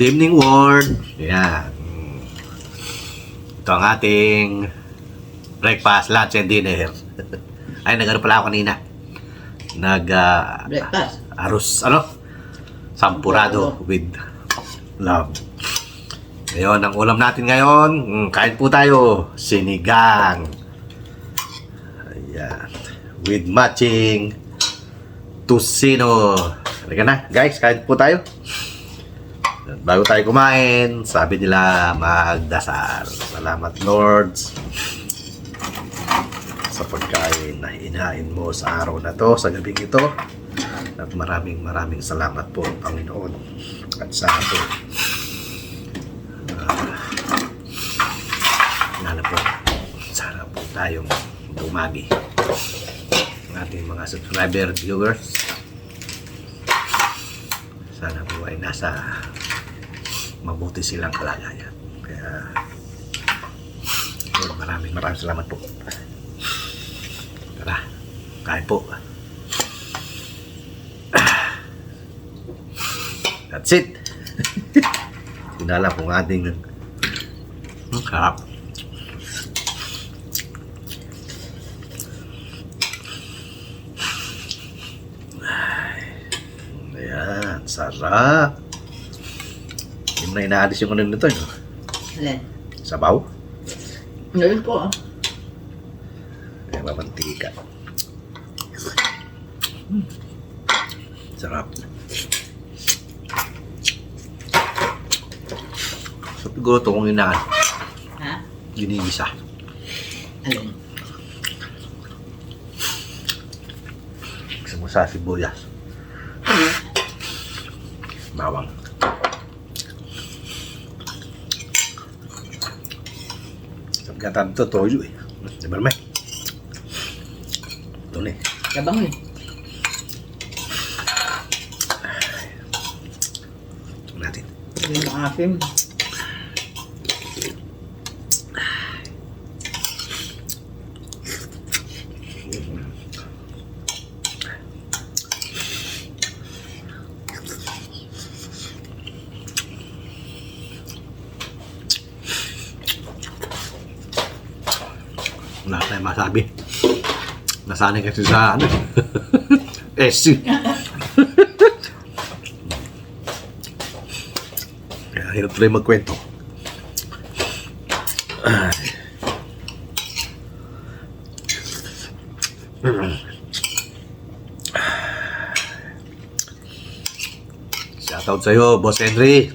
Good evening, world. Yan. Ito ang ating breakfast, lunch, and dinner. Ay, nagano pala ako kanina. Nag, ah, Breakfast. arroz, ano? Sampurado with love. Ngayon, ang ulam natin ngayon, mm, kain po tayo, sinigang. Ayan. With matching tusino. Halika na, guys, kain po tayo. Bago tayo kumain, sabi nila magdasal. Salamat, Lords, sa pagkain na inain mo sa araw na to, sa gabing ito. At maraming maraming salamat po, Panginoon. At sa ato. Uh, sana po, sana po tayong dumami. Ang ating mga subscriber, viewers. Sana po ay nasa mabuti silang kalagayan. Kaya, yun, maraming maraming salamat po. Tara, kain po. That's it. Pinala kong ating ang sarap. Ay, Ayan, sarap. Yung na inaalis yung ano nito, no? Alin? Sabaw. Ngayon po ah. Ayan, mamantika. Mm. Sarap. So, siguro ito kung inaan, Ha? ginigisa. Alin? Gusto mo sa sibuyas. Bawang. Sabi ka tayo ito, toyo eh. Di ba naman? Ito na eh. Kabang eh. Ito natin. Yung maasim. Wala tayong masabi. Nasanay kasi sa ano. SC. Kaya hirap tuloy magkwento. Ay. Shoutout sa'yo, Boss Henry.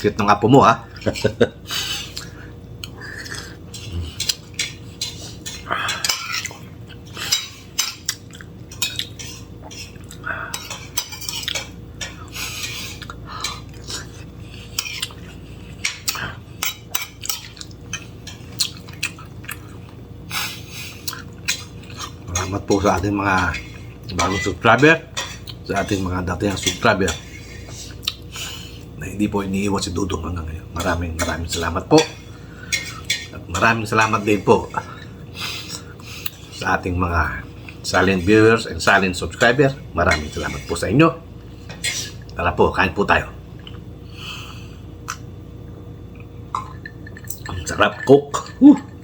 Cute ng apo mo, ha? Salamat po sa ating mga bagong subscriber, sa ating mga dating subscriber na hindi po iniiwan si Dudong hanggang ngayon. Maraming maraming salamat po. At maraming salamat din po sa ating mga silent viewers and silent subscriber. Maraming salamat po sa inyo. Tara po, kain po tayo. Ang sarap cook. Woo!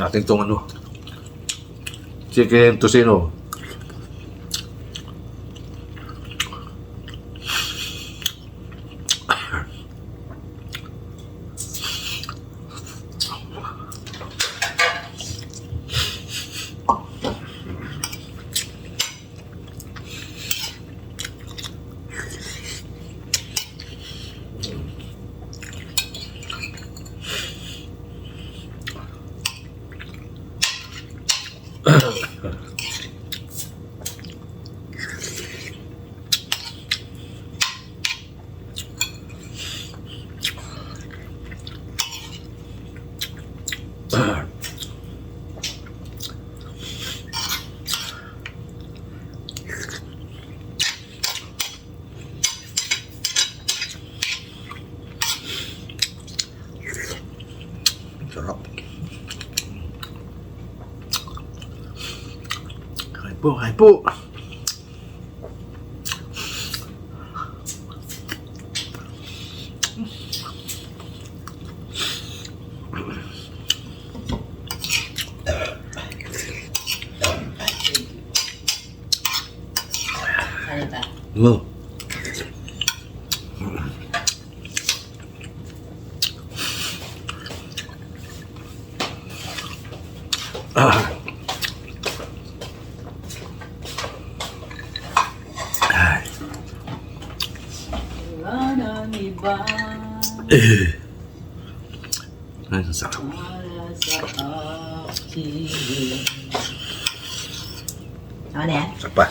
Natin itong ano. Chicken tocino po, kain po. Ano ta? No. Ah. Ay. Wala Eh. Ay, para sa akin. Ano na yan? Sarap pa.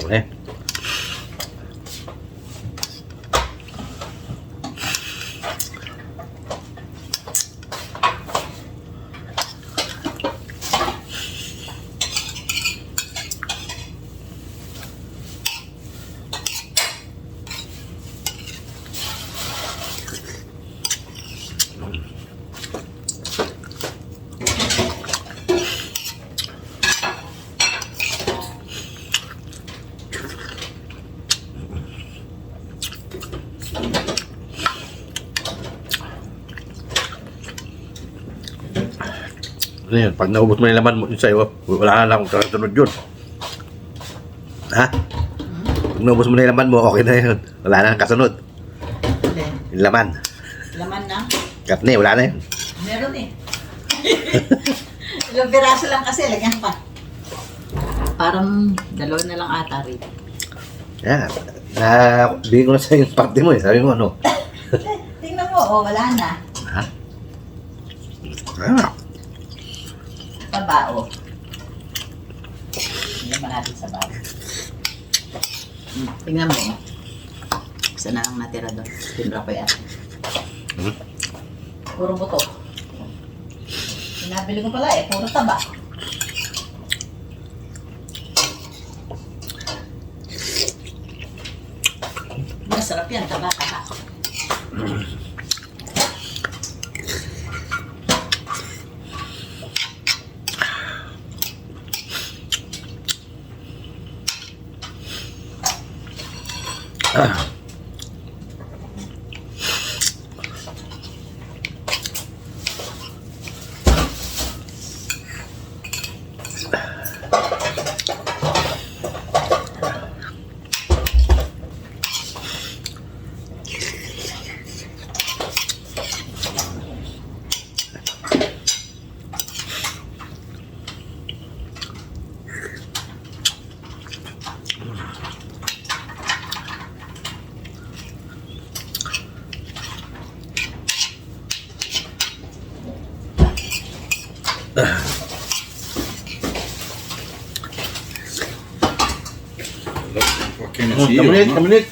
Okay. Ano yun? Pag naubos mo yung laman mo sa'yo, wala na lang kasunod yun. Ha? Pag naubos mo na yung laman mo, okay na yun. Wala na lang kasunod. Hindi. Yung laman. Laman na? Katni, wala na yun. Meron eh. Ilang piraso lang kasi, lagyan pa. Parang dalawa na lang ata rin. Yan. Na, bigyan ko na sa'yo yung parte mo eh. Sabi mo ano? Tingnan mo, oh, wala na. Ha? Ah, Taba, oh. Tingnan natin sa baba. Hmm, Tingnan mo, oh. Isa na lang natira doon. Timbra ko yan. Hmm? Puro buto. Sinabili ko pala eh, puro taba. Masarap yan, taba, taba. Uh. What can I Oh, see you? kamunit, huh? kamunit.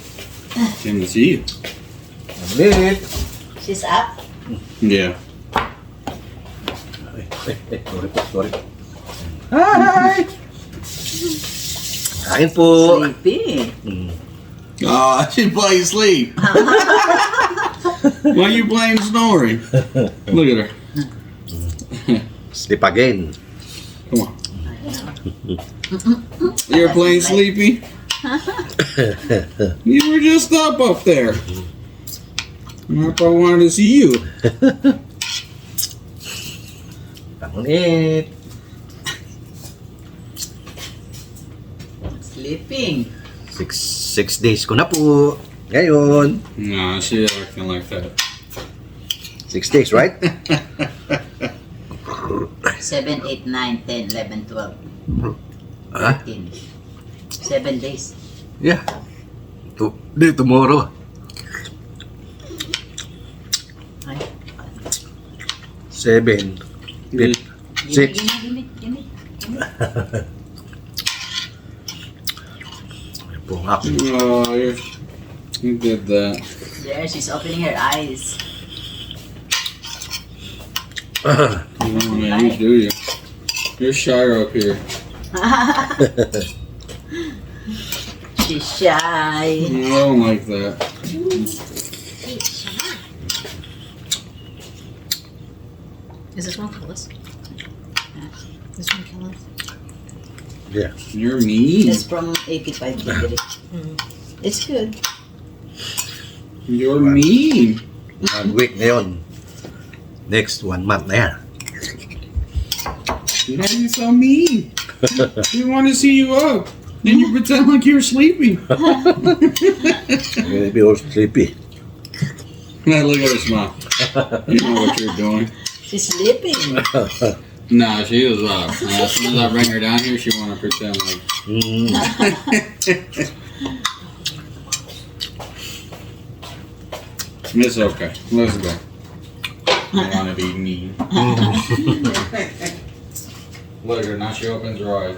Can I see you? Kamunit. She's up. Yeah. Ay, ay, ay, sorry po, sorry. Hi! Kain po. Sleepy. Hmm. Oh, she plays sleep. Why you playing snoring? Look at her. Sleep again. Come on. You're playing sleepy? you were just up up there. I wanted to see you. Kamunit. Sleeping. Six, six days ko na po. Ngayon. Nah, she acting like that. Six days, right? 7, 8, 9, 10, 11, 12, ah, 13. 7 days. yeah. To, di, tomorrow. Ay. Seven. Good. Six. Ayun po ang aking Oh, You did that. There, she's opening her eyes. don't want to eat, do you? You're shy up here. She's shy. I don't like that. Is this one Phyllis? This one Phyllis? Yeah. You're mean. It's from 85 degree. Mm. It's good. You're mean. One week na yun. Next, one month na yan. You know, you're so mean. we want to see you up. Then you pretend like you're sleeping. Maybe you're sleepy. Now look at her smile. You know what you're doing. She's sleeping. Nah, she was up. And as soon as I bring her down here, she want to pretend like. Mm. It's okay. Let's go. I want to be mean. Look at her. Now she opens her eyes.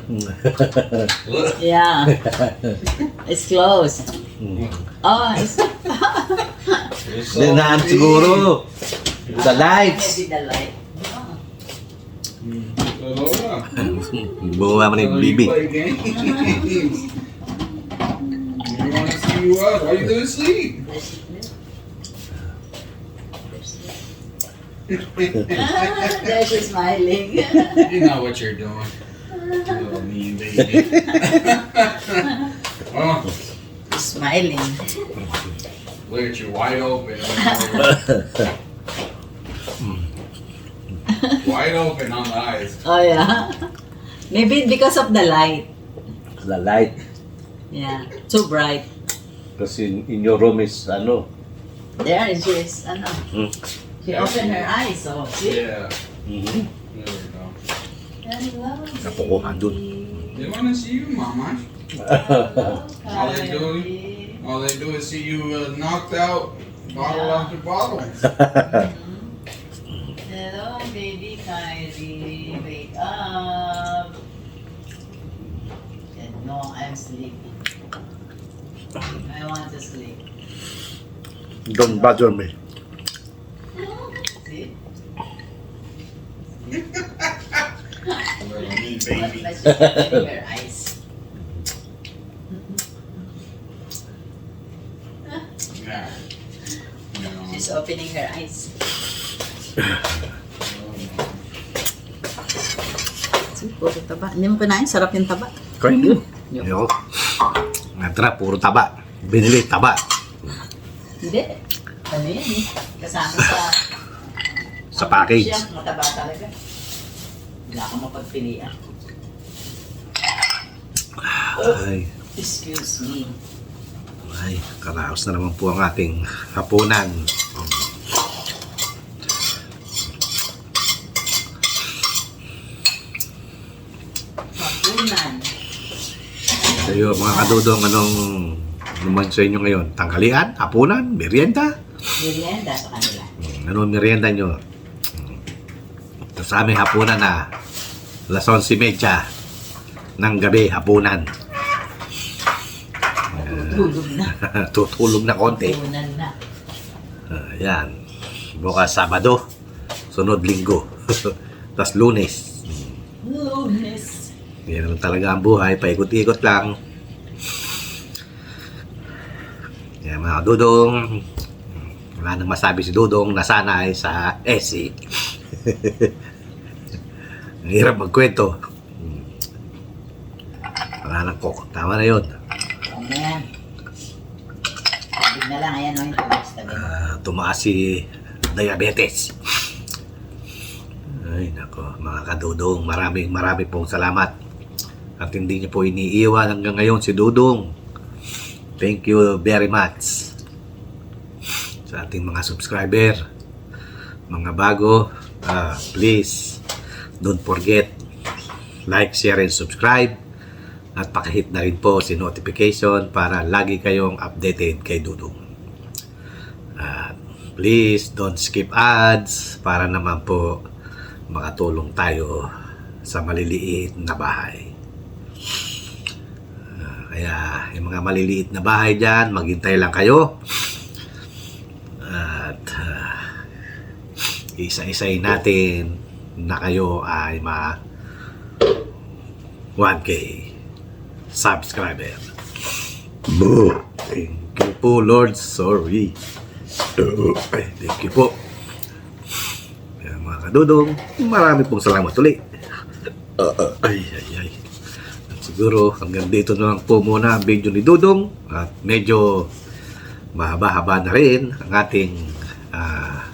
Look. Yeah. It's closed. Oh, it's You're so Dinaan mean. siguro. The ah, lights. maybe the light. Lola. Bumawa mo na yung So you play games. We want to see you up. Why you doing sleep? there she's smiling. You know what you're doing. Little mean baby. oh, smiling. look at you wide open. wide open on the eyes. Oh yeah. Maybe because of the light. The light. Yeah. Too bright. Kasi in, in your room is ano. There she's ano. Hmm. She opened her eyes, so see? Yeah. Mm-hmm. There we go. Hello. Napukuhan dun. They want to see you, Mama. All they do, all they do is see you uh, knocked out, bottle Yeah. after bottle. Hello, baby Kylie. Wake up. And no, I'm sleepy. I want to sleep. Don't bother me. Opening her eyes. Yeah. No. She's opening her eyes. See, puro taba. Hindi mo kinain, sarap yung taba. Try yun. Yo. Natra, puro taba. Binili, taba. Hindi. Ano yan eh? Kasama sa... Sa package. Siya, mataba talaga. Wala kang mapagpilian. Ay, Excuse me. ay, karaos na naman po ang ating hapunan. Hapunan. Kayo mga kadudong, anong naman sa inyo ngayon? Tanghalian? Hapunan? Merienda? Merienda sa kanila. Anong merienda nyo? Sa aming hapunan na alas 11.30 ng gabi, hapunan. Tulog na. Tutulog na konti. Hapunan na. Ah, yan. Bukas Sabado. Sunod Linggo. Tapos Lunes. Lunes. Yan naman talaga ang buhay. Paikot-ikot lang. Yan mga dudong. Wala nang masabi si Dudong nasanay sa SC. ang hirap magkwento. Wala nang kok. Tama na yun. Ano yan? Tabig na lang. Ayan o yung tubig sa tabi mo. Ah, tumaas si diabetes. Ay, nako, mga kadudong, maraming maraming pong salamat. At hindi niyo po iniiwan hanggang ngayon si Dudong. Thank you very much. Sa ating mga subscriber, mga bago, ah, please, don't forget, like, share, and subscribe. At pakihit na rin po si notification para lagi kayong updated kay Dudong. At please don't skip ads para naman po makatulong tayo sa maliliit na bahay. Ah, Kaya yung mga maliliit na bahay dyan, maghintay lang kayo. At ah, isa-isay natin na kayo ay ma 1K subscriber. Boo! Thank you po, Lord. Sorry. Ay, thank you po. Kaya mga kadudong, marami pong salamat ulit. Uh, uh, ay, ay, ay. At siguro hanggang dito na lang po muna ang video ni Dudong at medyo mahaba-haba na rin ang ating ah,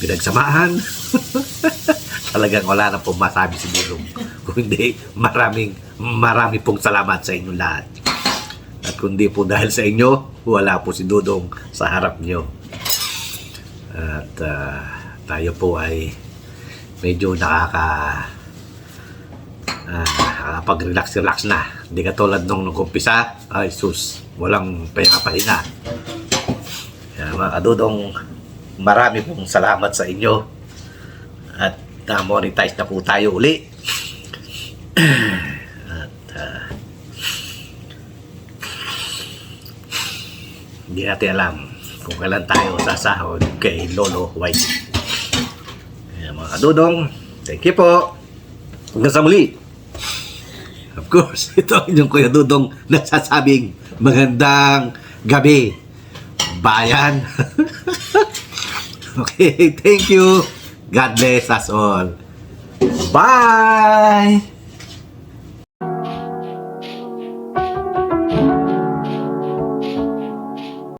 pinagsamahan. Talagang wala na pong masabi si Dudong. Kung hindi, maraming marami pong salamat sa inyo lahat. Kundi po dahil sa inyo, wala po si Dudong sa harap nyo. At ah, tayo po ay medyo nakaka ah, pag-relax-relax na. Hindi katulad nung nag-umpisa, ay sus, walang pahinga-pahinga. Kaya mga kadudong, marami pong salamat sa inyo. At na-monetize na po tayo uli. At ah, hindi natin alam kung kailan tayo sasahod kay Lolo White. Kaya mga kadudong, thank you po. Hanggang sa muli. Of course, ito ang inyong Kuya Dudong nagsasabing magandang gabi, bayan. okay, thank you. God bless us all. Bye!